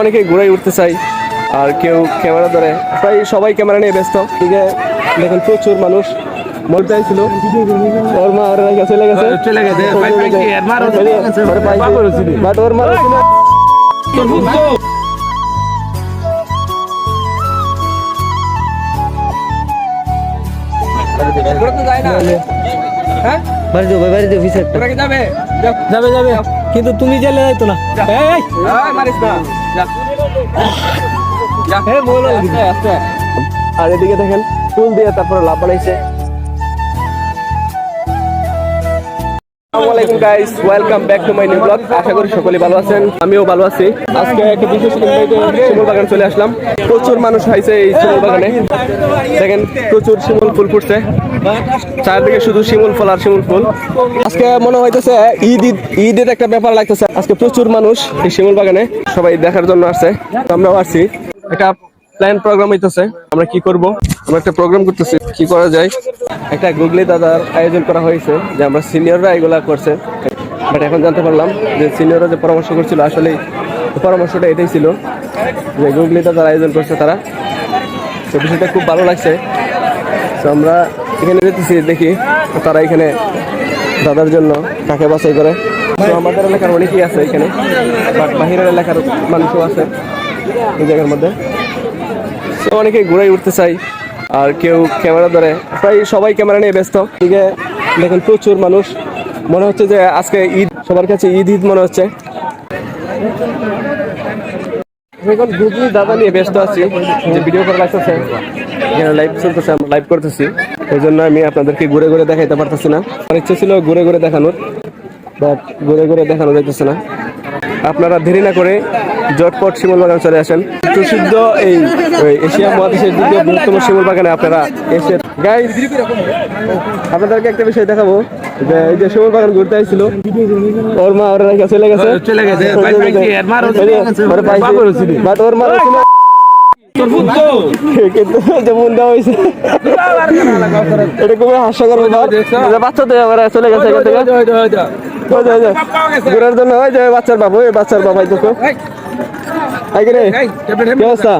অনেকে ঘুরে উঠতে চাই আর কেউ ক্যামেরা ধরে। প্রায় সবাই ক্যামেরা নিয়ে ব্যস্ত। ঠিক আছে দেখুন প্রচুর মানুষ। মরতে ছিল ওর মা ওর রেখে চলে গেছে। চলে গেছে। ভাই, ভাই, কি এর মার? ওর হচ্ছে নি। But ওর মা হচ্ছে না। বাড়ি যাও বাড়ি যাও অফিসে একটা। যাবে যাবে কিন্তু তুমি জেলে যাইতো না। এই, এই, এই, বলো। আর এদিকে দেখেন ফুল দিয়ে তারপরে লাভ বানাইছে আসসালামু guys welcome back to my new blog আশা করি সকলে ভালো আছেন, আমিও ভালো আছি। আজকে একটা বিশেষ শিমুল বাগান চলে আসলাম। প্রচুর মানুষ হয়েছে এই শিমুল বাগানে। দেখেন, প্রচুর শিমুল ফুল ফুটছে। চারদিকে শুধু শিমুল ফুল আর শিমুল ফুল। আজকে মনে হইতেছে ঈদ ঈদ ঈদের একটা ব্যাপার লাগতেছে। আজকে প্রচুর মানুষ এই শিমুল বাগানে। সবাই দেখার জন্য আসছে। আমরাও আসছি। একটা প্ল্যান প্রোগ্রাম হইতেছে। আমরা কি করব? আমরা একটা প্রোগ্রাম করতেছি। কি করা যায়? একটা গুগলি দাদার আয়োজন করা হয়েছে, যে আমরা সিনিয়ররা এগুলা করছে। বাট এখন জানতে পারলাম যে সিনিয়ররা যে পরামর্শ করছিল, আসলে পরামর্শটা এটাই ছিল, যে গুগলি দাদার আয়োজন করছে তারা। তো বিষয়টা খুব ভালো লাগছে। তো আমরা এখানে যেতেছি, দেখি তারা এখানে দাদার জন্য কাকে বাছাই করে। তো আমাদের এলাকার অনেকেই আছে এখানে, বাট বাহিরের এলাকার মানুষও আছে এই জায়গার মধ্যে। তো অনেকে ঘুরে উঠতে চাই আর কেউ ক্যামেরা ধরে। প্রায় সবাই ক্যামেরা নিয়ে ব্যস্ত। আছে দেখুন প্রচুর মানুষ। মনে হচ্ছে যে আজকে ঈদ। সবার কাছে ঈদ ঈদ মনে হচ্ছে। এখন গুগলি দাদা নিয়ে ব্যস্ত আছি। যে ভিডিও লাগতেছে এখানে লাইভ চলতেছে, আমরা লাইভ করতেছি। এই জন্য আমি আপনাদেরকে ঘুরে ঘুরে দেখাইতে পারতেছি না। আমার ইচ্ছে ছিল ঘুরে ঘুরে দেখানোর। বাট ঘুরে ঘুরে দেখানো যাইতেছে না। আপনারা দেরি না করে জটপট শিমুল বাগান চলে আসেন। প্রসিদ্ধ এই এশিয়া মহাদেশের দ্বিতীয় বৃহত্তম শিমুল বাগানে আপনারা এসে গাইজ আপনাদেরকে একটা বিষয় দেখাবো যে এই যে শিমুল বাগান ঘুরতে আসছিল ওর মা ওর চলে গেছে। চলে গেছে। হচ্ছে? ওরে মা এটা খুবই হাস্যকর বাচ্চা তো চলে গেছে ওই যে, ঘোরার জন্য ওই যে বাচ্চার বাবু ওই বাচ্চার বাবাই দেখো। আই রে। কি অবস্থা?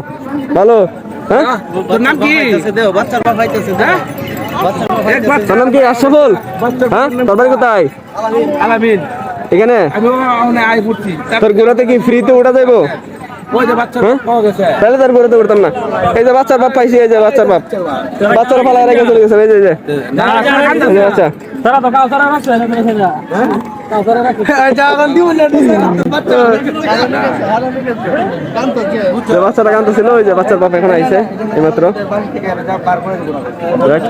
ভালো? হ্যাঁ? তোর নাম কি? বাচ্চার বাপ আইতেছে হ্যাঁ? তোর নাম কি? আশরাফুল? হ্যাঁ? তোর বাড়ি কোথায়? আলামিন। এখানে? তোর ঘোরাতে কি ফ্রিতে উঠা যাইবো? ওই যে বাচ্চা হ্যাঁ? পাওয়া তাহলে তোর ঘোরাতে উঠতাম না। এই যে বাচ্চার বাপ পাইছি এই যে বাচ্চার বাপ। বাচ্চার পালা রেখে চলে গেছে এই যে যে। বাচ্চাটা কান্দছিল ওই যে বাচ্চার বাপ এখন আইছে এইমাত্র। দেখ।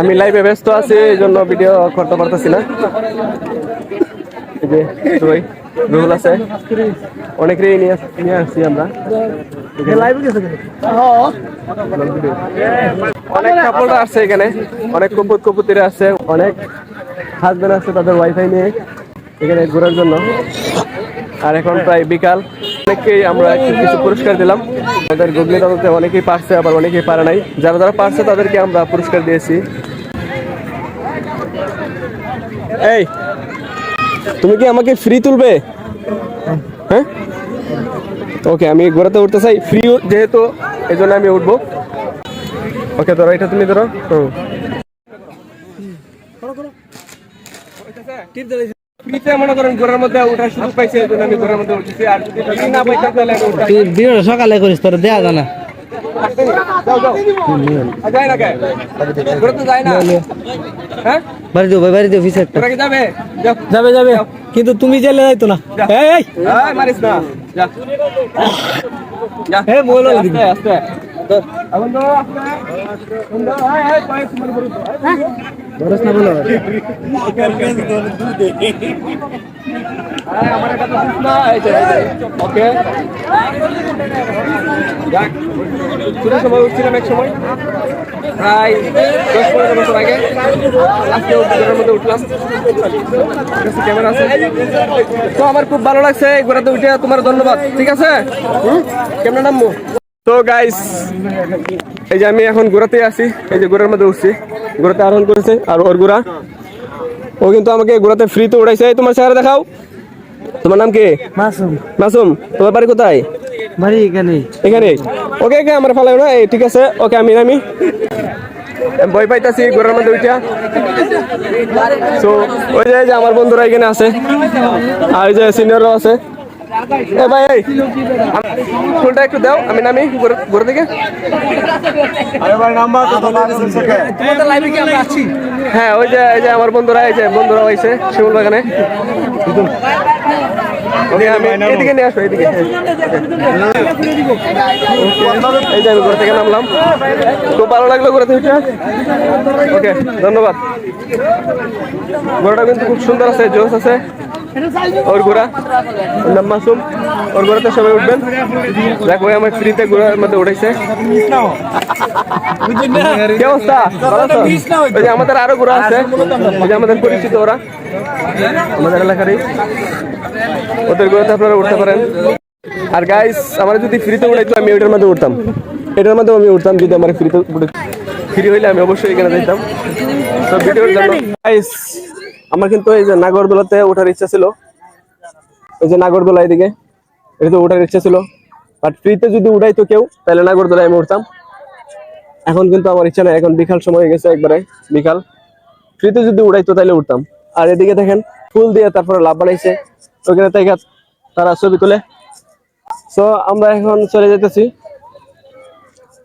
আমি লাইভে ব্যস্ত আছি, এই জন্য ভিডিও করতে পারতেছি না। আছে। এখানে। অনেক আসছে তাদের ওয়াইফাই নিয়ে এখানে ঘোরার জন্য। আর এখন প্রায় বিকাল। অনেককেই আমরা কিছু পুরস্কার দিলাম। আমাদের গুগলি দাদাতে অনেকেই পারছে, আবার অনেকেই পারে নাই। যারা যারা পারছে, তাদেরকে আমরা পুরস্কার দিয়েছি। এই, তুমি কি আমাকে ফ্রি তুলবে? হ্যাঁ? ওকে আমি ঘোরাতে উঠতে চাই। ফ্রি যেহেতু এই জন্য আমি উঠবো। ওকে ধরো, এটা তুমি ধরো। হুম। মনে সকালে করিস তোর দেয়া জানা হ্যাঁ? যাবে? যাবে যাবে। কিন্তু তুমি জেলে যাইতো না। মারিস না। ওকে যাক সময় উঠছিলাম এক সময় প্রায় দশ আজকে ঘোরার মধ্যে উঠলাম ক্যামেরা আছে তো আমার খুব ভালো লাগছে, ঘোরাতে উঠে, তোমার ধন্যবাদ। ঠিক আছে? ক্যামেরা নামবো? তো গাইস এই যে আমি এখন ঘোরাতে আছি এই যে ঘোরার মধ্যে উঠছি। ঘোড়াতে আরোহণ করেছে আর ওর ঘোড়া। ও কিন্তু আমাকে ঘোড়াতে ফ্রিতে উড়াইছে। তোমার চেহারা দেখাও। তোমার নাম কি? মাসুম। মাসুম তোমার বাড়ি কোথায়? বাড়ি এখানে। এখানে ওকে ওকে আমার ফালাই না। এই ঠিক আছে। ওকে আমি নামি। আমি ভয় পাইতাছি ঘোড়ার মধ্যে উঠা তো ওই যে- যে আমার বন্ধুরা এখানে আছে। আর ওই যে সিনিয়ররাও আছে। এ ভাই এই ফুলটা একটু দাও আমি নামি ঘোড়া থেকে হ্যাঁ ওই যে এই যে আমার বন্ধুরা এই যে বন্ধুরা হয়েছে শিমুল বাগানে। এদিকে নিয়ে আসো এদিকে। এই যে আমি থেকে নামলাম। খুব ভালো লাগল থেকে। ওকে ধন্যবাদ। ঘোড়াটা কিন্তু খুব সুন্দর আছে জোস আছে। ওর ঘোড়া? মাসুম। ওর ঘোড়াতে সবাই উঠবেন। দেখো আমার ফ্রিতে ঘোড়ার মধ্যে উঠেছে কি অবস্থা? ওই যে আমাদের আরও ঘোড়া আছে। ওই যে আমাদের পরিচিত ওরা। আমাদের এলাকারই। ওদের ঘোড়াতে আপনারা উঠতে পারেন। আর গাইস আমার যদি ফ্রিতে উঠাইতো আমি ওইটার মধ্যে উঠতাম। এটার মধ্যে আমি উঠতাম, যদি আমার ফ্রিতে ফ্রি হইলে আমি অবশ্যই এখানে যেতাম তো ভিডিওর জন্য গাইস আমার কিন্তু এই যে নাগরদোলাতে ওঠার ইচ্ছা ছিল। এই যে নাগরদোলা এদিকে, এটা তো ওঠার ইচ্ছা ছিল। বাট ফ্রিতে যদি উঠাইতো কেউ, তাহলে নাগরদোলায় আমি উঠতাম। এখন কিন্তু আমার ইচ্ছা নাই, এখন বিকাল সময় হয়ে গেছে একবারে, বিকাল। ফ্রিতে যদি উড়াইতো তাহলে উঠতাম। আর এদিকে দেখেন, ফুল দিয়ে তারপরে লাভ বানাইছে ওখানে থেকে তারা ছবি তোলে। সো আমরা এখন চলে যেতেছি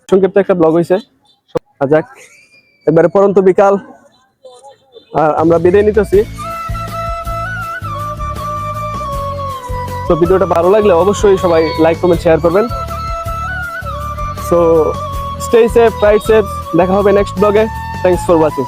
সংক্ষিপ্ত একটা ব্লগ হয়েছে আর যাক, একবারে পরন্ত বিকাল। আর আমরা বিদায় নিতেছি। তো ভিডিওটা ভালো লাগলে অবশ্যই সবাই লাইক কমেন্ট শেয়ার করবেন। So stay safe right safe দেখা হবে নেক্সট ব্লগে থ্যাংকস ফর ওয়াচিং